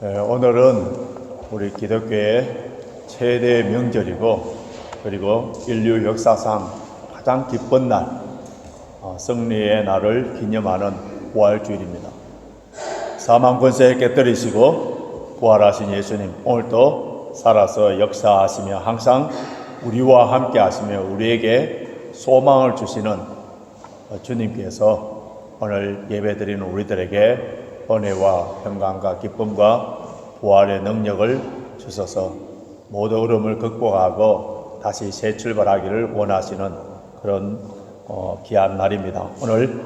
에, 오늘은 우리 기독교의 최대 명절이고 그리고 인류 역사상 가장 기쁜 날 어, 승리의 날을 기념하는 부활주일입니다. 사망 권세에 깨뜨리시고 부활하신 예수님 오늘도 살아서 역사하시며 항상 우리와 함께 하시며 우리에게 소망을 주시는 어, 주님께서 오늘 예배드리는 우리들에게 은혜와 평강과 기쁨과 부활의 능력을 주셔서 모든 어려움을 극복하고 다시 새 출발하기를 원하시는 그런 어, 귀한 날입니다. 오늘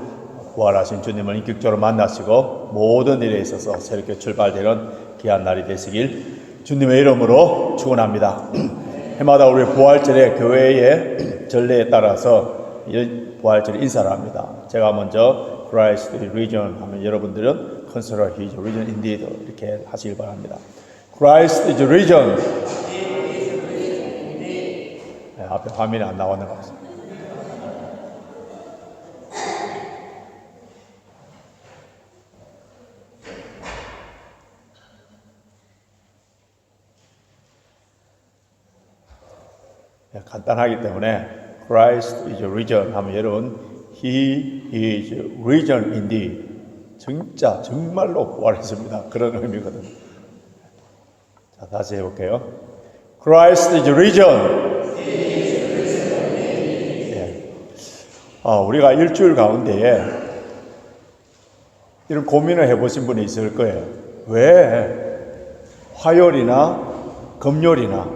부활하신 주님을 인격적으로 만나시고 모든 일에 있어서 새롭게 출발되는 귀한 날이 되시길 주님의 이름으로 축원합니다. 해마다 우리 부활절에 교회의 전례에 따라서 이 부활절 인사를 합니다. 제가 먼저 Christ Region 하면 여러분들은 Consider His Region Indeed 이렇게 하시길 바랍니다. Christ is Region. 네, 앞에 화면이 안 같습니다. 네, 간단하기 때문에 Christ is risen 하면 여러분 He is risen indeed 진짜 정말로 부활했습니다. 그런 의미거든요. 자 다시 해볼게요. Christ is risen. 예. 어, 우리가 일주일 가운데에 이런 고민을 해보신 분이 있을 거예요. 왜 화요일이나 금요일이나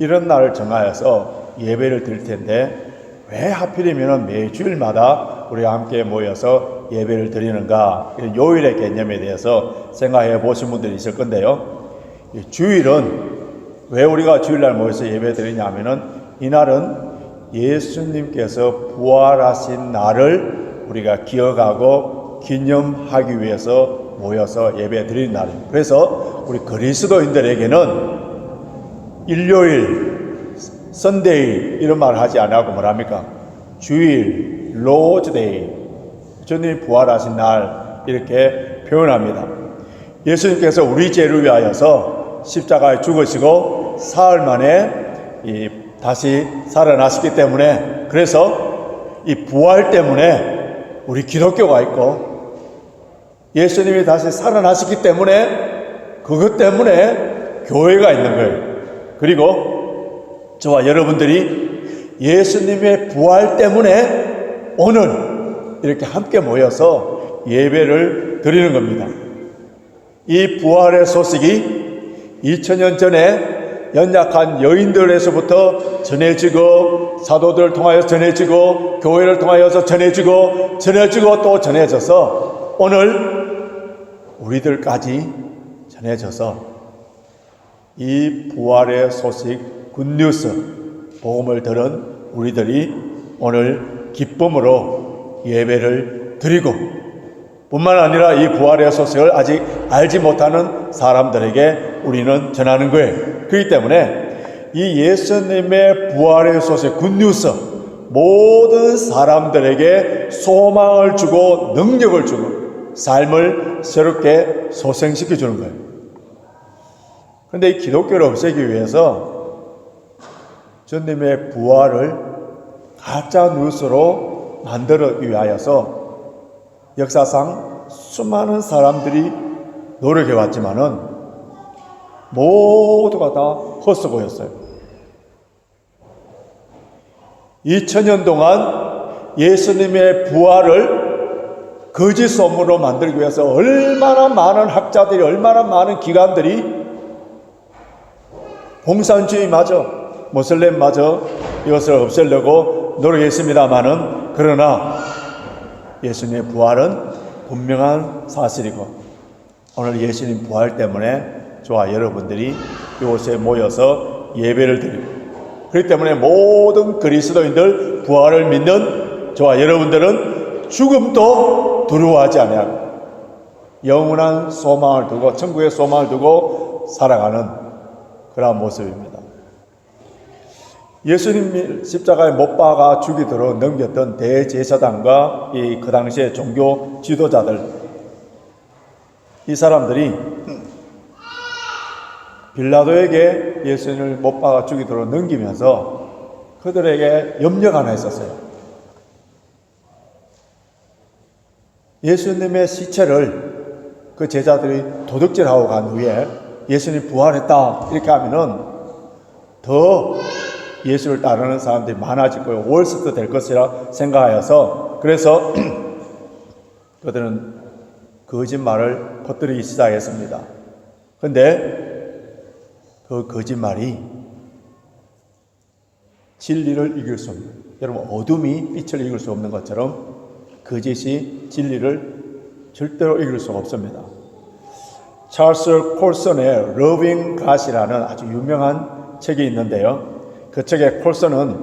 이런 날을 정하여서 예배를 드릴 텐데 왜 하필이면 매주일마다 우리가 함께 모여서 예배를 드리는가 요일의 개념에 대해서 생각해 보신 분들이 있을 건데요. 이 주일은 왜 우리가 주일날 모여서 예배 드리냐 하면은 이날은 예수님께서 부활하신 날을 우리가 기억하고 기념하기 위해서 모여서 예배 드리는 날입니다. 그래서 우리 그리스도인들에게는 일요일, 선데이 이런 말을 하지 않고 뭐랍니까? 주일, 로즈데이, 주님 부활하신 날 이렇게 표현합니다. 예수님께서 우리 죄를 위하여서 십자가에 죽으시고 사흘 만에 이 다시 살아나셨기 때문에 그래서 이 부활 때문에 우리 기독교가 있고 예수님이 다시 살아나셨기 때문에 그것 때문에 교회가 있는 거예요. 그리고 저와 여러분들이 예수님의 부활 때문에 오늘 이렇게 함께 모여서 예배를 드리는 겁니다. 이 부활의 소식이 2000년 전에 연약한 여인들에서부터 전해지고 사도들을 통하여 전해지고 교회를 통하여서 전해지고 전해지고 또 전해져서 오늘 우리들까지 전해져서 이 부활의 소식 굿뉴스 복음을 들은 우리들이 오늘 기쁨으로 예배를 드리고 뿐만 아니라 이 부활의 소식을 아직 알지 못하는 사람들에게 우리는 전하는 거예요. 그렇기 때문에 이 예수님의 부활의 소식 굿뉴스 모든 사람들에게 소망을 주고 능력을 주고 삶을 새롭게 소생시켜 주는 거예요. 그런데 이 기독교를 없애기 위해서 주님의 부활을 가짜 뉴스로 만들기 위하여서 역사상 수많은 사람들이 노력해 왔지만은 모두가 다 헛수고였어요. 2000년 동안 예수님의 부활을 거짓 소문으로 만들기 위해서 얼마나 많은 학자들이 얼마나 많은 기관들이 공산주의마저 모슬렘마저 이것을 없애려고 노력했습니다마는 그러나 예수님의 부활은 분명한 사실이고 오늘 예수님 부활 때문에 저와 여러분들이 이곳에 모여서 예배를 드리고 그렇기 때문에 모든 그리스도인들 부활을 믿는 저와 여러분들은 죽음도 두려워하지 않아요. 영원한 소망을 두고 천국의 소망을 두고 살아가는 그러한 모습입니다. 예수님 십자가에 못 박아 죽이도록 넘겼던 대제사장과 이 그 당시의 종교 지도자들 이 사람들이 빌라도에게 예수님을 못 박아 죽이도록 넘기면서 그들에게 염려가 하나 있었어요. 예수님의 시체를 그 제자들이 도둑질하고 간 후에 예수님 부활했다 이렇게 하면은 더 예수를 따르는 사람들이 많아질 거예요. 월스트 될 것이라 생각하여서 그래서 그들은 거짓말을 퍼뜨리기 시작했습니다. 근데 그 거짓말이 진리를 이길 수 없는 여러분 어둠이 빛을 이길 수 없는 것처럼 거짓이 진리를 절대로 이길 수가 없습니다. 찰스 콜슨의 러빙 갓이라는 아주 유명한 책이 있는데요. 그 책의 콜슨은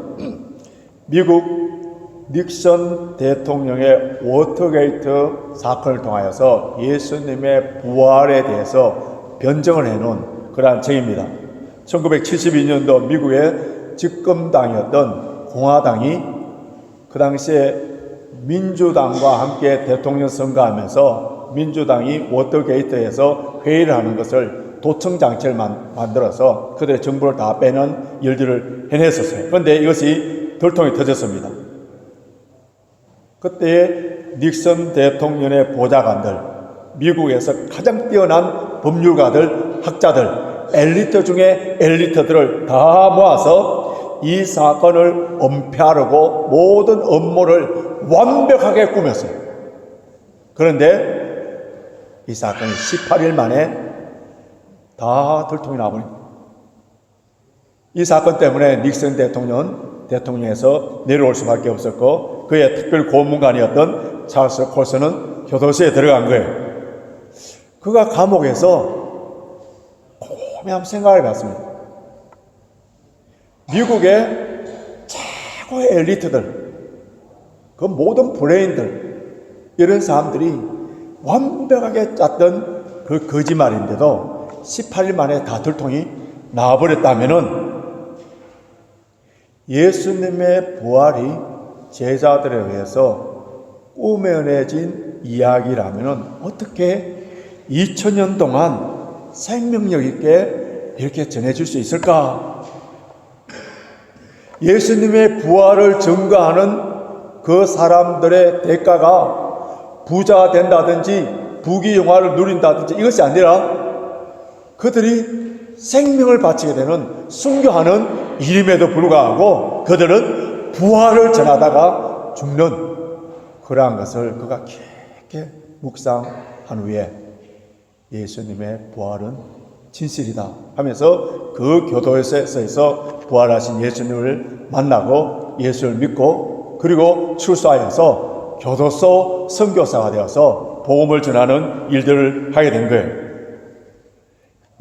미국 닉선 대통령의 워터게이트 사건을 통하여서 예수님의 부활에 대해서 변정을 해놓은 그러한 책입니다. 1972년도 미국의 집권당이었던 공화당이 그 당시에 민주당과 함께 대통령 선거하면서 민주당이 워터게이트에서 회의를 하는 것을 도청 장치를 만, 만들어서 그들의 정보를 다 빼는 일들을 해냈었어요. 그런데 이것이 돌통이 터졌습니다. 그때 닉슨 대통령의 보좌관들, 미국에서 가장 뛰어난 법률가들, 학자들, 엘리트 중에 엘리트들을 다 모아서 이 사건을 은폐하려고 모든 업무를 완벽하게 꾸몄어요. 그런데 이 사건이 18일 만에 다 들통이 나버립니다. 이 사건 때문에 닉슨 대통령은 대통령에서 내려올 수밖에 없었고 그의 특별 고문관이었던 찰스 콜슨은 교도소에 들어간 거예요. 그가 감옥에서 곰히 한번 생각을 해봤습니다. 미국의 최고의 엘리트들, 그 모든 브레인들, 이런 사람들이 완벽하게 짰던 그 거짓말인데도 18일 만에 다 들통이 나와버렸다면은 예수님의 부활이 제자들에 의해서 꾸며내진 이야기라면은 어떻게 2000년 동안 생명력 있게 이렇게 전해질 수 있을까? 예수님의 부활을 증거하는 그 사람들의 대가가 부자 된다든지 부귀영화를 누린다든지 이것이 아니라 그들이 생명을 바치게 되는 순교하는 일임에도 불구하고 그들은 부활을 전하다가 죽는 그러한 것을 그가 깊게 묵상한 후에 예수님의 부활은 진실이다 하면서 그 교도소에서 부활하신 예수님을 만나고 예수를 믿고 그리고 출소하여서 교도소 선교사가 되어서 복음을 전하는 일들을 하게 된 거예요.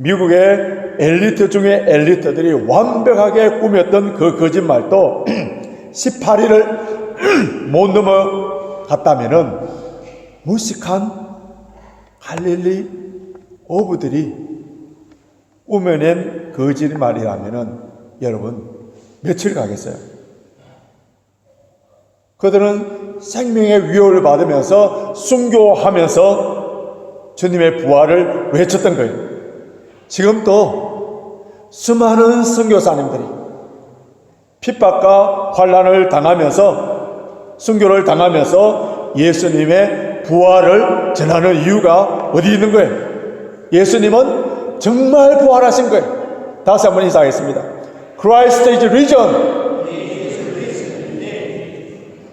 미국의 엘리트 중에 엘리트들이 완벽하게 꾸몄던 그 거짓말도 18일을 못 넘어갔다면은 무식한 갈릴리 어부들이 꾸며낸 거짓말이라면은 여러분 며칠 가겠어요? 그들은 생명의 위협을 받으면서 순교하면서 주님의 부활을 외쳤던 거예요. 지금도 수많은 선교사님들이 핍박과 환란을 당하면서 순교를 당하면서 예수님의 부활을 전하는 이유가 어디 있는 거예요? 예수님은 정말 부활하신 거예요. 다시 한번 인사하겠습니다. Christ is risen.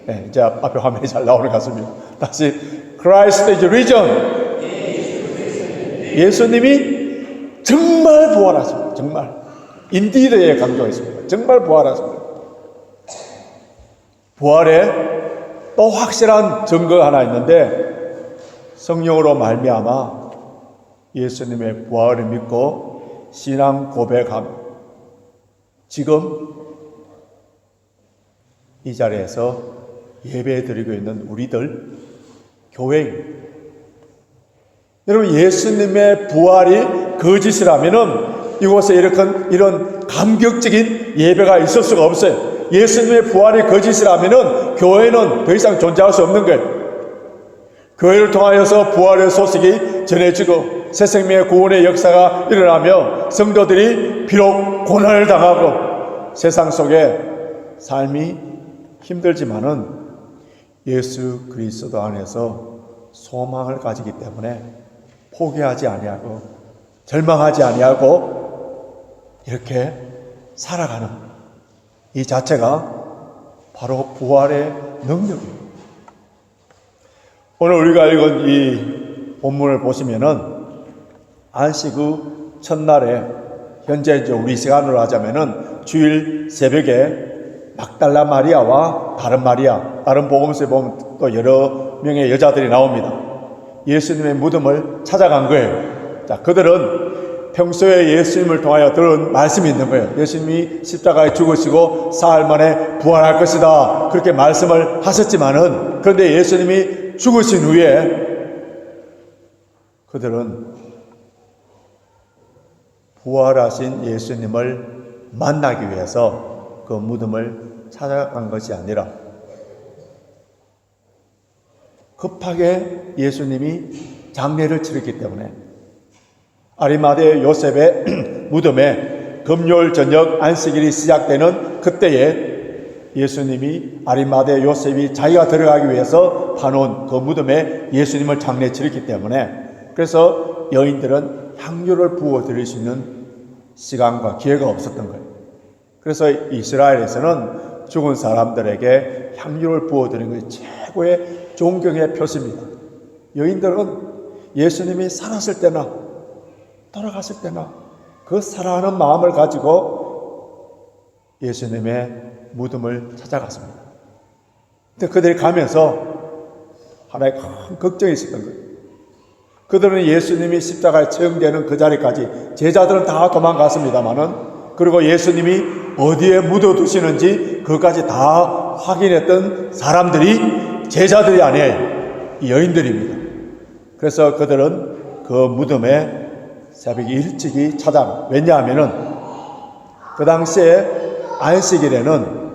네, 이제 앞에 화면이 잘 나오는 것 같습니다. 다시 Christ is risen. 예수님이 정말 부활하십니다. 정말. 인디드에 강조했습니다. 정말 부활하십니다. 부활에 또 확실한 증거가 하나 있는데 성령으로 말미암아 예수님의 부활을 믿고 신앙 고백함. 지금 이 자리에서 예배 드리고 있는 우리들 교회 여러분 예수님의 부활이 거짓이라면은 이곳에 이렇게 이런 감격적인 예배가 있을 수가 없어요. 예수님의 부활이 거짓이라면은 교회는 더 이상 존재할 수 없는 거예요. 교회를 통하여서 부활의 소식이 전해지고 새 생명의 구원의 역사가 일어나며 성도들이 비록 고난을 당하고 세상 속에 삶이 힘들지만은 예수 그리스도 안에서 소망을 가지기 때문에 포기하지 아니하고 절망하지 아니하고 이렇게 살아가는 이 자체가 바로 부활의 능력입니다. 오늘 우리가 읽은 이 본문을 보시면은 안식 후 첫날에 현재 이제 우리 시간으로 하자면은 주일 새벽에 막달라 마리아와 다른 마리아, 다른 복음서에 보면 또 여러 명의 여자들이 나옵니다. 예수님의 무덤을 찾아간 거예요. 자, 그들은 평소에 예수님을 통하여 들은 말씀이 있는 거예요. 예수님이 십자가에 죽으시고 사흘 만에 부활할 것이다. 그렇게 말씀을 하셨지만은 그런데 예수님이 죽으신 후에 그들은 부활하신 예수님을 만나기 위해서 그 무덤을 찾아간 것이 아니라 급하게 예수님이 장례를 치렀기 때문에 아리마대 요셉의 무덤에 금요일 저녁 안식일이 시작되는 그때에 예수님이 아리마대 요셉이 자기가 들어가기 위해서 파놓은 그 무덤에 예수님을 장례 치렀기 때문에 그래서 여인들은 향유를 부어 드릴 수 있는 시간과 기회가 없었던 거예요. 그래서 이스라엘에서는 죽은 사람들에게 향유를 부어 드리는 것이 최고의 존경의 표시입니다. 여인들은 예수님이 살았을 때나 돌아갔을 때나 그 사랑하는 마음을 가지고 예수님의 무덤을 찾아갔습니다. 근데 그들이 가면서 하나의 큰 걱정이 있었던 거예요. 그들은 예수님이 십자가에 처형되는 그 자리까지 제자들은 다 도망갔습니다만은 그리고 예수님이 어디에 묻어두시는지 그것까지 다 확인했던 사람들이 제자들이 아니에요. 이 여인들입니다. 그래서 그들은 그 무덤에 새벽 일찍이 찾아 왜냐하면은 그 당시에 안식일에는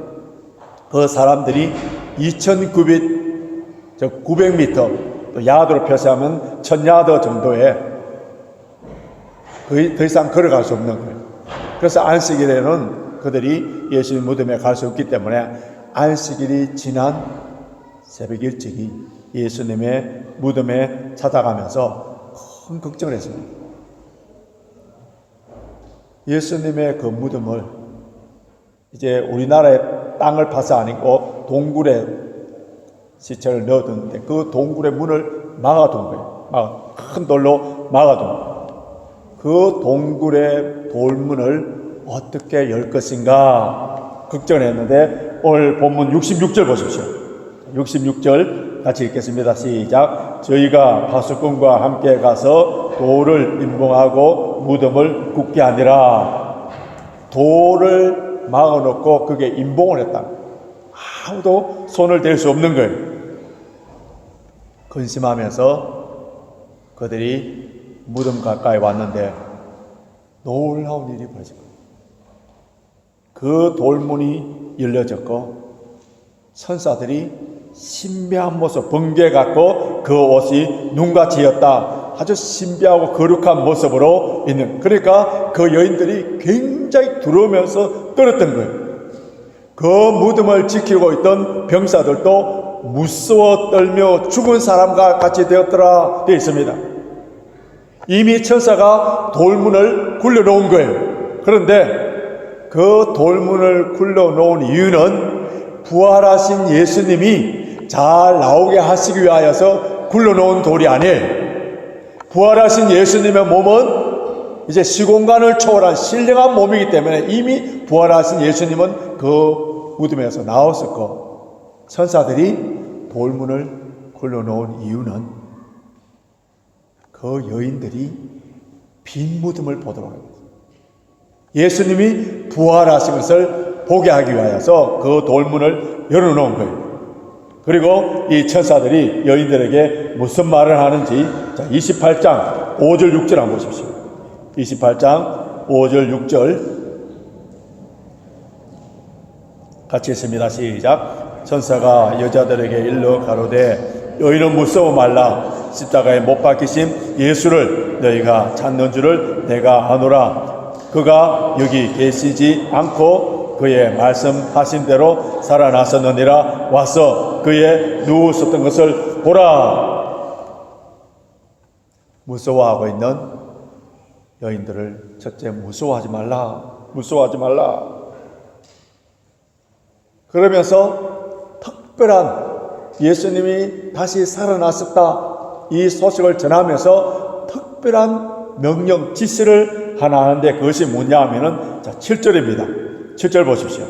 그 사람들이 2,900, 저 900m 또 야도로 표시하면 1000야드 정도에 거의 더 이상 걸어갈 수 없는 거예요. 그래서 안식일에는 그들이 예수님 무덤에 갈 수 없기 때문에 안식일이 지난 새벽 일찍이 예수님의 무덤에 찾아가면서 큰 걱정을 했습니다. 예수님의 그 무덤을 이제 우리나라의 땅을 파서 아니고 동굴에 시체를 넣어뒀는데 그 동굴의 문을 막아둔 거예요. 막 큰 돌로 막아둔 거예요. 그 동굴의 돌문을 어떻게 열 것인가 걱정했는데 오늘 본문 66절 보십시오. 66절 같이 읽겠습니다. 시작. 저희가 파수꾼과 함께 가서 돌을 임봉하고 무덤을 굳게 하니라. 돌을 막아놓고 그게 임봉을 했다. 아무도 손을 댈 수 없는 거예요. 근심하면서 그들이 무덤 가까이 왔는데 놀라운 일이 벌어진 거예요. 그 돌문이 열려졌고 천사들이 신비한 모습, 번개 같고 그 옷이 눈같이였다. 아주 신비하고 거룩한 모습으로 있는. 그러니까 그 여인들이 굉장히 두려우면서 떨었던 거예요. 그 무덤을 지키고 있던 병사들도 무서워 떨며 죽은 사람과 같이 되었더라 되어 있습니다. 이미 천사가 돌문을 굴려놓은 거예요. 그런데 그 돌문을 굴려놓은 이유는 부활하신 예수님이 잘 나오게 하시기 위하여서 굴려놓은 돌이 아니에요. 부활하신 예수님의 몸은 이제 시공간을 초월한 신령한 몸이기 때문에 이미 부활하신 예수님은 그 무덤에서 나왔었고 천사들이 돌문을 굴려놓은 이유는 그 여인들이 빈 무덤을 보도록 합니다. 예수님이 부활하신 것을 보게 하기 위하여서 그 돌문을 열어놓은 거예요. 그리고 이 천사들이 여인들에게 무슨 말을 하는지 자 28장 5절 6절 한번 보십시오. 28장 5절 6절 같이 했습니다. 시작. 천사가 여자들에게 일러 가로되 너희는 무서워 말라 십자가에 못 박히신 예수를 너희가 찾는 줄을 내가 아노라. 그가 여기 계시지 않고 그의 말씀하신 대로 살아났었느니라 와서 그의 누웠었던 것을 보라. 무서워하고 있는 여인들을 첫째 무서워하지 말라. 무서워하지 말라. 그러면서 특별한 예수님이 다시 살아났었다. 이 소식을 전하면서 특별한 명령, 지시를 하나 하는데 그것이 뭐냐 하면은 자, 7절입니다. 7절 보십시오.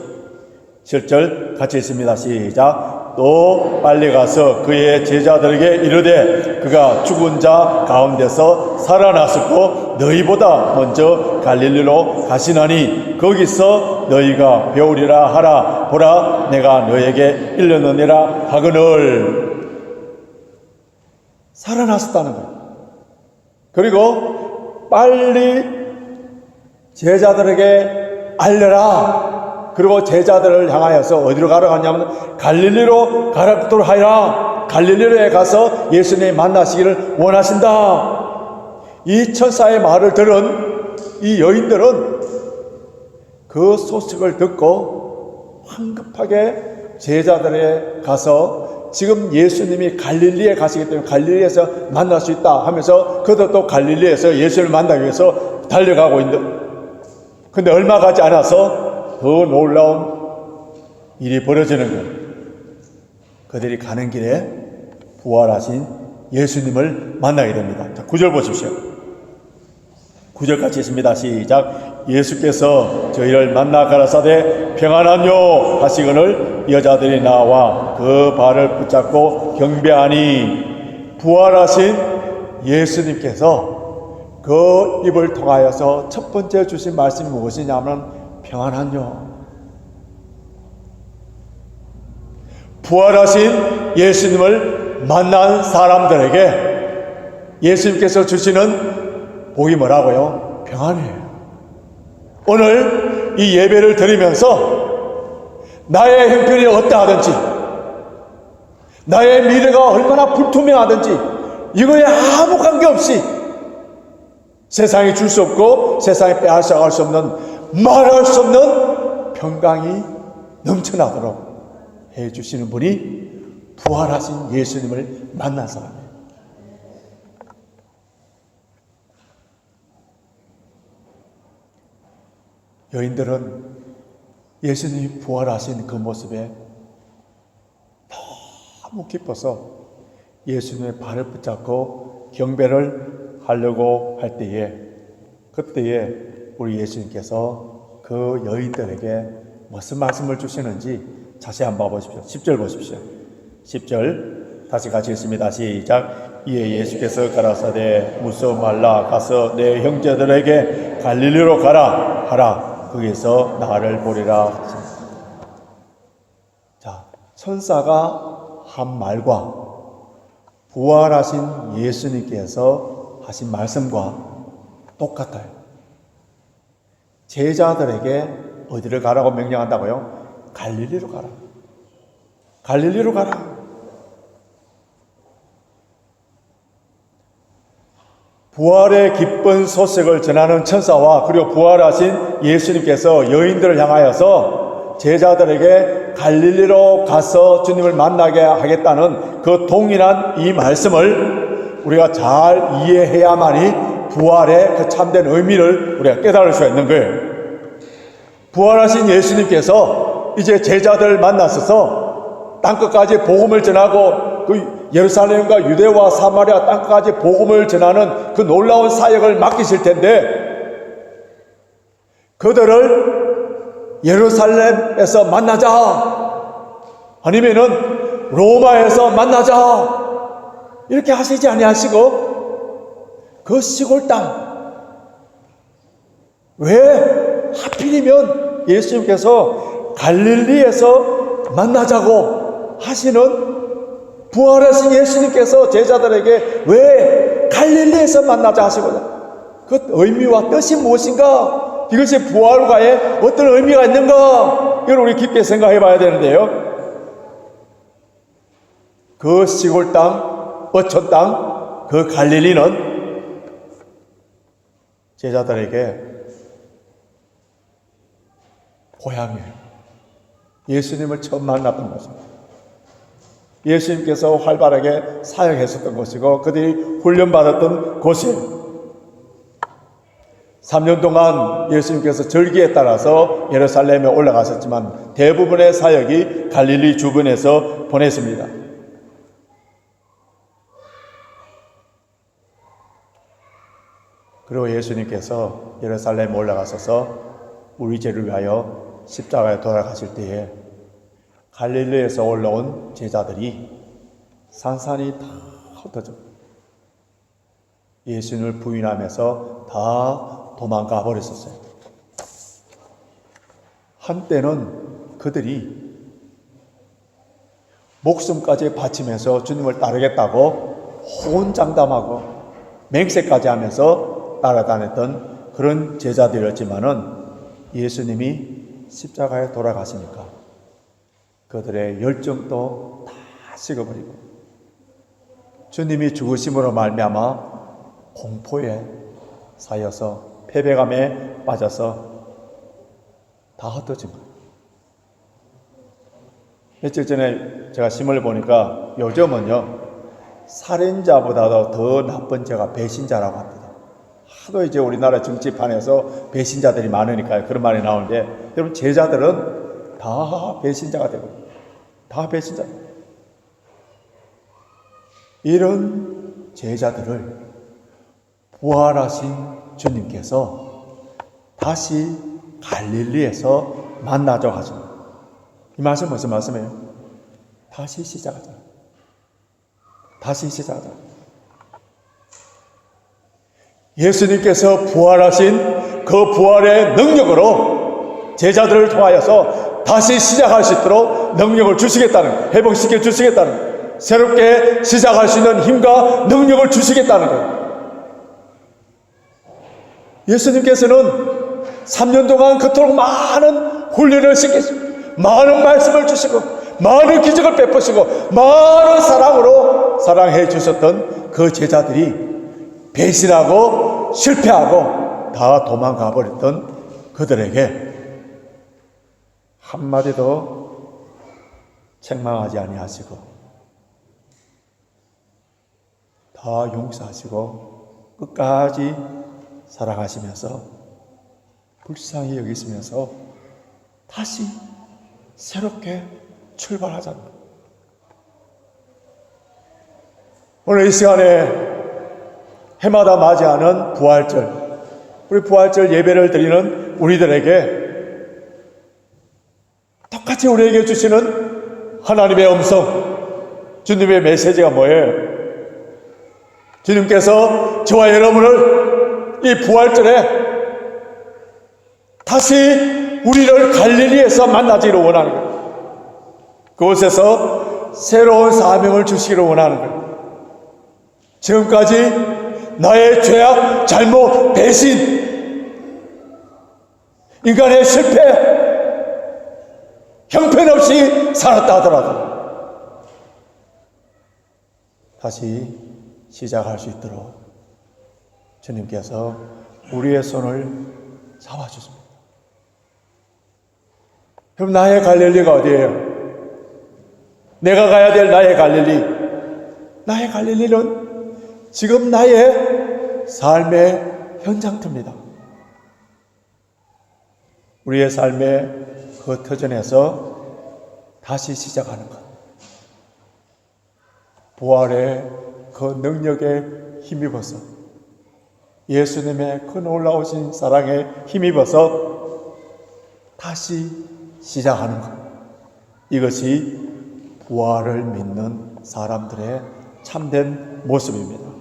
7절 같이 있습니다. 시작. 또 빨리 가서 그의 제자들에게 이르되 그가 죽은 자 가운데서 살아났었고 너희보다 먼저 갈릴리로 가시나니 거기서 너희가 배우리라 하라 보라 내가 너에게 일렀느니라 하거늘 살아났었다는 거예요. 그리고 빨리 제자들에게 알려라. 그리고 제자들을 향하여서 어디로 가러 갔냐면 갈릴리로 가라도록 하여라. 갈릴리로에 가서 예수님 만나시기를 원하신다. 이 천사의 말을 들은 이 여인들은 그 소식을 듣고 황급하게 제자들에 가서 지금 예수님이 갈릴리에 가시기 때문에 갈릴리에서 만날 수 있다 하면서 그들도 갈릴리에서 예수를 만나기 위해서 달려가고 있는 근데 얼마 가지 않아서 더 놀라운 일이 벌어지는 거예요. 그들이 가는 길에 부활하신 예수님을 만나게 됩니다. 자, 9절 보십시오. 9절 같이 있습니다. 시작. 예수께서 저희를 만나 가라사대 평안하뇨 하시거늘 여자들이 나와 그 발을 붙잡고 경배하니 부활하신 예수님께서 그 입을 통하여서 첫 번째 주신 말씀이 무엇이냐면 평안하뇨. 부활하신 예수님을 만난 사람들에게 예수님께서 주시는 복이 뭐라고요? 평안이에요. 오늘 이 예배를 드리면서 나의 형편이 어떠하든지 나의 미래가 얼마나 불투명하든지 이거에 아무 관계없이 세상이 줄 수 없고 세상이 빼앗아갈 수 없는 말할 수 없는 평강이 넘쳐나도록 해주시는 분이 부활하신 예수님을 만난 사람이에요. 여인들은 예수님이 부활하신 그 모습에 너무 기뻐서 예수님의 발을 붙잡고 경배를 하려고 할 때에 그때에 우리 예수님께서 그 여인들에게 무슨 말씀을 주시는지 자세히 한번 보십시오. 10절 보십시오. 10절 다시 같이 읽습니다. 시작. 이에 예수께서 가라사대 무서워 말라 가서 내 형제들에게 갈릴리로 가라 하라. 거기서 나를 보리라. 자, 천사가 한 말과 부활하신 예수님께서 하신 말씀과 똑같아요. 제자들에게 어디를 가라고 명령한다고요? 갈릴리로 가라. 갈릴리로 가라. 부활의 기쁜 소식을 전하는 천사와 그리고 부활하신 예수님께서 여인들을 향하여서 제자들에게 갈릴리로 가서 주님을 만나게 하겠다는 그 동일한 이 말씀을 우리가 잘 이해해야만이 부활의 그 참된 의미를 우리가 깨달을 수가 있는 거예요. 부활하신 예수님께서 이제 제자들을 만나셔서 땅끝까지 복음을 전하고 그 예루살렘과 유대와 사마리아 땅까지 복음을 전하는 그 놀라운 사역을 맡기실 텐데 그들을 예루살렘에서 만나자 아니면은 로마에서 만나자 이렇게 하시지 아니하시고 그 시골 땅 왜 하필이면 예수님께서 갈릴리에서 만나자고 하시는 부활하신 예수님께서 제자들에게 왜 갈릴리에서 만나자 하시거든. 그 의미와 뜻이 무엇인가? 이것이 부활과의 어떤 의미가 있는가? 이걸 우리 깊게 생각해 봐야 되는데요. 그 시골 땅, 어촌 땅, 그 갈릴리는 제자들에게 고향이에요. 예수님을 처음 만났던 곳입니다. 예수님께서 활발하게 사역했었던 곳이고 그들이 훈련받았던 곳이에요. 3년 동안 예수님께서 절기에 따라서 예루살렘에 올라가셨지만 대부분의 사역이 갈릴리 주변에서 보냈습니다. 그리고 예수님께서 예루살렘에 올라가셔서 우리 죄를 위하여 십자가에 돌아가실 때에 갈릴리에서 올라온 제자들이 산산이 다 흩어져 예수님을 부인하면서 다 도망가 버렸었어요. 한때는 그들이 목숨까지 바치면서 주님을 따르겠다고 호언장담하고 맹세까지 하면서 따라다녔던 그런 제자들이었지만은 예수님이 십자가에 돌아가시니까 그들의 열정도 다 식어버리고 주님이 죽으심으로 말미암아 공포에 사여서 패배감에 빠져서 다 흩어진 거예요. 며칠 전에 제가 신문을 보니까 요즘은요 살인자보다도 더 나쁜 죄가 배신자라고 합니다. 하도 이제 우리나라 정치판에서 배신자들이 많으니까요. 그런 말이 나오는데 여러분 제자들은 다 배신자가 되고 다 배신자. 이런 제자들을 부활하신 주님께서 다시 갈릴리에서 만나죠 하죠. 이 말씀 무슨 말씀이에요? 다시 시작하자. 다시 시작하자. 예수님께서 부활하신 그 부활의 능력으로 제자들을 통하여서 다시 시작할 수 있도록 능력을 주시겠다는, 회복시켜 주시겠다는, 새롭게 시작할 수 있는 힘과 능력을 주시겠다는 거예요. 예수님께서는 3년 동안 그토록 많은 훈련을 시키시고, 많은 말씀을 주시고, 많은 기적을 베푸시고, 많은 사랑으로 사랑해 주셨던 그 제자들이 배신하고 실패하고 다 도망가 버렸던 그들에게 한마디도 책망하지 아니하시고 다 용서하시고 끝까지 사랑하시면서 불쌍히 여기시면서 다시 새롭게 출발하자는 오늘 이 시간에 해마다 맞이하는 부활절, 우리 부활절 예배를 드리는 우리들에게 똑같이 우리에게 주시는 하나님의 음성, 주님의 메시지가 뭐예요? 주님께서 저와 여러분을 이 부활절에 다시 우리를 갈릴리에서 만나기를 원하는 거예요. 그곳에서 새로운 사명을 주시기를 원하는 거예요. 지금까지 나의 죄악, 잘못, 배신, 인간의 실패, 형편없이 살았다 하더라도 다시 시작할 수 있도록 주님께서 우리의 손을 잡아주십니다. 그럼 나의 갈릴리가 어디예요? 내가 가야 될 나의 갈릴리. 나의 갈릴리는 지금 나의 삶의 현장터입니다. 우리의 삶의 그 터전에서 다시 시작하는 것. 부활의 그 능력에 힘입어서 예수님의 그 놀라우신 사랑에 힘입어서 다시 시작하는 것. 이것이 부활을 믿는 사람들의 참된 모습입니다.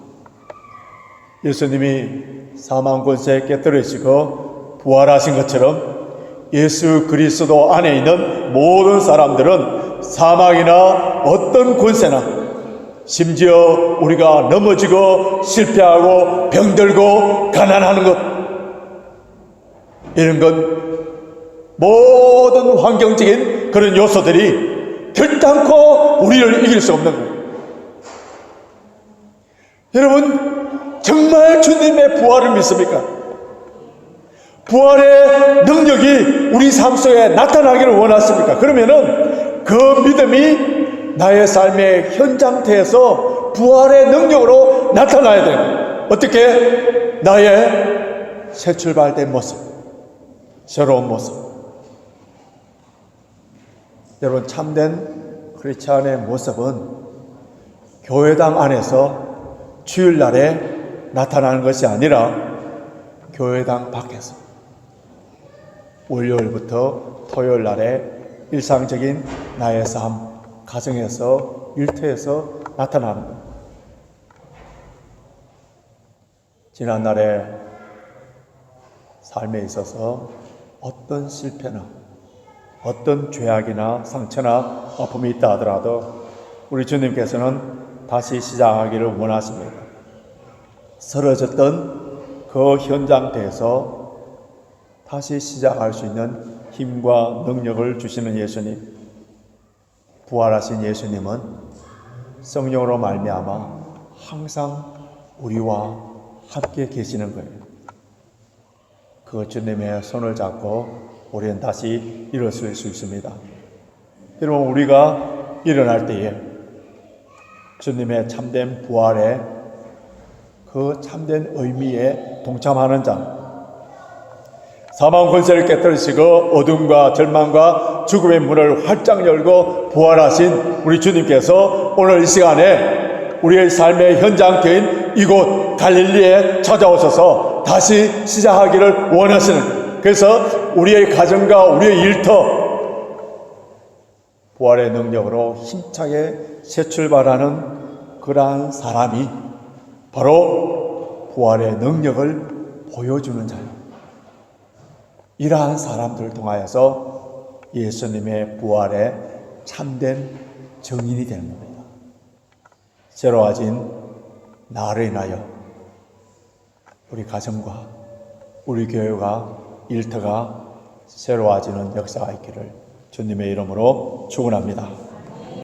예수님이 사망 권세에 깨뜨리시고 부활하신 것처럼 예수 그리스도 안에 있는 모든 사람들은 사망이나 어떤 권세나 심지어 우리가 넘어지고 실패하고 병들고 가난하는 것 이런 건 모든 환경적인 그런 요소들이 결단코 우리를 이길 수 없는 거예요. 여러분 정말 주님의 부활을 믿습니까? 부활의 능력이 우리 삶 속에 나타나기를 원하십니까? 그러면은 그 믿음이 나의 삶의 현장태에서 부활의 능력으로 나타나야 돼요. 어떻게? 나의 새 출발된 모습, 새로운 모습. 여러분, 참된 크리스찬의 모습은 교회당 안에서 주일날에 나타나는 것이 아니라 교회당 밖에서 월요일부터 토요일 날에 일상적인 나의 삶, 가정에서, 일터에서 나타나는 것. 지난날에 삶에 있어서 어떤 실패나 어떤 죄악이나 상처나 아픔이 있다 하더라도 우리 주님께서는 다시 시작하기를 원하십니다. 쓰러졌던 그 현장대에서 다시 시작할 수 있는 힘과 능력을 주시는 예수님, 부활하신 예수님은 성령으로 말미암아 항상 우리와 함께 계시는 거예요. 그 주님의 손을 잡고 우리는 다시 일어설 수 있습니다. 여러분 우리가 일어날 때에 주님의 참된 부활에 그 참된 의미에 동참하는 자, 사망 권세를 깨뜨리시고 어둠과 절망과 죽음의 문을 활짝 열고 부활하신 우리 주님께서 오늘 이 시간에 우리의 삶의 현장터인 이곳 갈릴리에 찾아오셔서 다시 시작하기를 원하시는 그래서 우리의 가정과 우리의 일터 부활의 능력으로 힘차게 새 출발하는 그러한 사람이 바로 부활의 능력을 보여주는 자예요. 이러한 사람들을 통하여서 예수님의 부활에 참된 증인이 되는 겁니다. 새로워진 나를 인하여 우리 가정과 우리 교회가 일터가 새로워지는 역사가 있기를 주님의 이름으로 축원합니다.